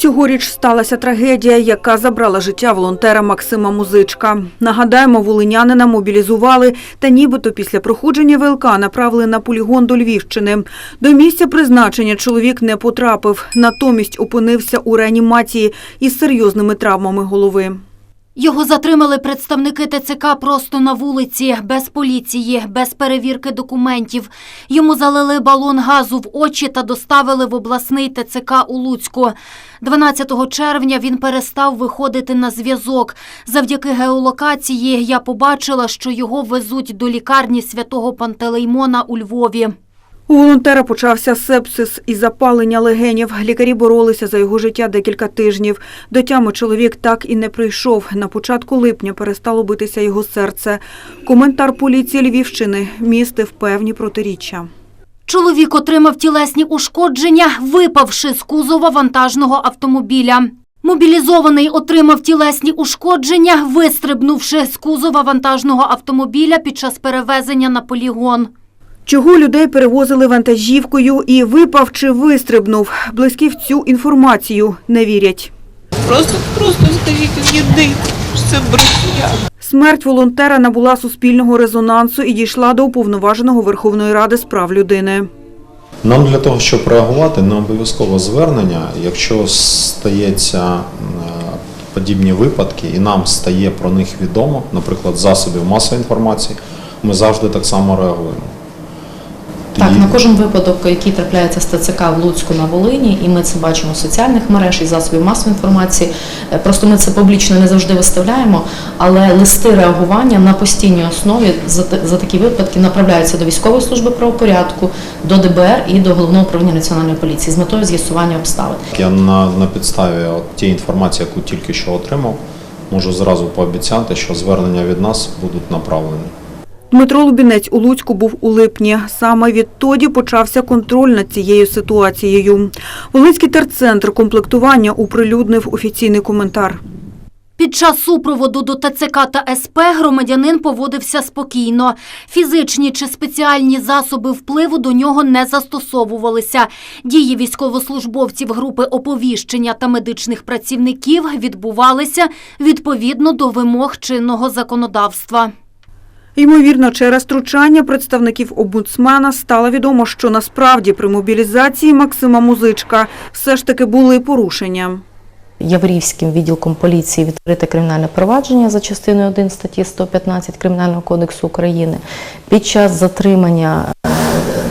Цьогоріч сталася трагедія, яка забрала життя волонтера Максима Музичка. Нагадаємо, волинянина мобілізували та нібито після проходження ВЛК направили на полігон до Львівщини. До місця призначення чоловік не потрапив, натомість опинився у реанімації із серйозними травмами голови. Його затримали представники ТЦК просто на вулиці, без поліції, без перевірки документів. Йому залили балон газу в очі та доставили в обласний ТЦК у Луцьку. 12 червня він перестав виходити на зв'язок. Завдяки геолокації я побачила, що його везуть до лікарні святого Пантелеймона у Львові. У волонтера почався сепсис і запалення легенів. Лікарі боролися за його життя декілька тижнів. До тями чоловік так і не прийшов. На початку липня перестало битися його серце. Коментар поліції Львівщини містив певні протиріччя. Чоловік отримав тілесні ушкодження, випавши з кузова вантажного автомобіля. Мобілізований отримав тілесні ушкодження, вистрибнувши з кузова вантажного автомобіля під час перевезення на полігон. Чого людей перевозили вантажівкою і випав чи вистрибнув? Близькі в цю інформацію не вірять. Просто, просто скажіть, єди, що це брехня. Смерть волонтера набула суспільного резонансу і дійшла до уповноваженого Верховної Ради з прав людини. Нам для того, щоб реагувати, не обов'язково звернення. Якщо стається е, подібні випадки і нам стає про них відомо, наприклад, засобів масової інформації, ми завжди так само реагуємо. Так, на кожен випадок, який трапляється з ТЦК в Луцьку на Волині, і ми це бачимо в соціальних мереж і засобів масової інформації. е, Просто ми це публічно не завжди виставляємо, але листи реагування на постійній основі за, за такі випадки направляються до військової служби правопорядку, до ДБР і до головного управління національної поліції з метою з'ясування обставин. Я на, на підставі от тієї інформації, яку тільки що отримав, можу зразу пообіцяти, що звернення від нас будуть направлені. Дмитро Лубінець у Луцьку був у липні. Саме відтоді почався контроль над цією ситуацією. Волинський терцентр комплектування оприлюднив офіційний коментар. Під час супроводу до ТЦК та СП громадянин поводився спокійно. Фізичні чи спеціальні засоби впливу до нього не застосовувалися. Дії військовослужбовців групи оповіщення та медичних працівників відбувалися відповідно до вимог чинного законодавства. Ймовірно, через втручання представників обудсмена стало відомо, що насправді при мобілізації Максима Музичка все ж таки були порушення. Яврівським відділком поліції відкрите кримінальне провадження за частиною 1 статті 115 Кримінального кодексу України. Під час затримання е,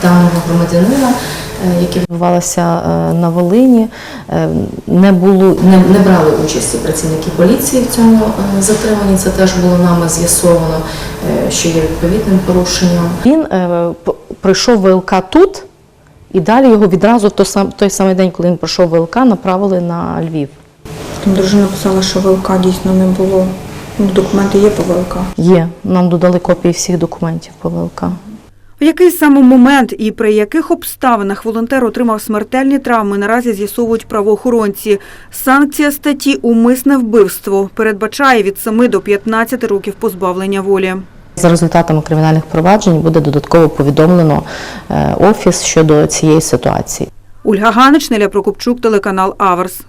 даного громадянина, е, яке відбувалося е, на Волині, е, не було не, не брали участі працівники поліції в цьому затриманні. Це теж було нами з'ясовано, що є відповідним порушенням. Він пройшов ВЛК тут. І далі його відразу в той сам- той самий день, коли він пройшов ВЛК, направили на Львів. Там дружина писала, що ВЛК дійсно не було. Ну, документи є по ВЛК. Є. Нам додали копії всіх документів по ВЛК. В який саме момент і при яких обставинах волонтер отримав смертельні травми, наразі з'ясовують правоохоронці. Санкція статті «Умисне вбивство» передбачає від 7 до 15 років позбавлення волі. За результатами кримінальних проваджень буде додатково повідомлено е, офіс щодо цієї ситуації. Ольга Ганич, Неля Прокопчук, телеканал «Аверс».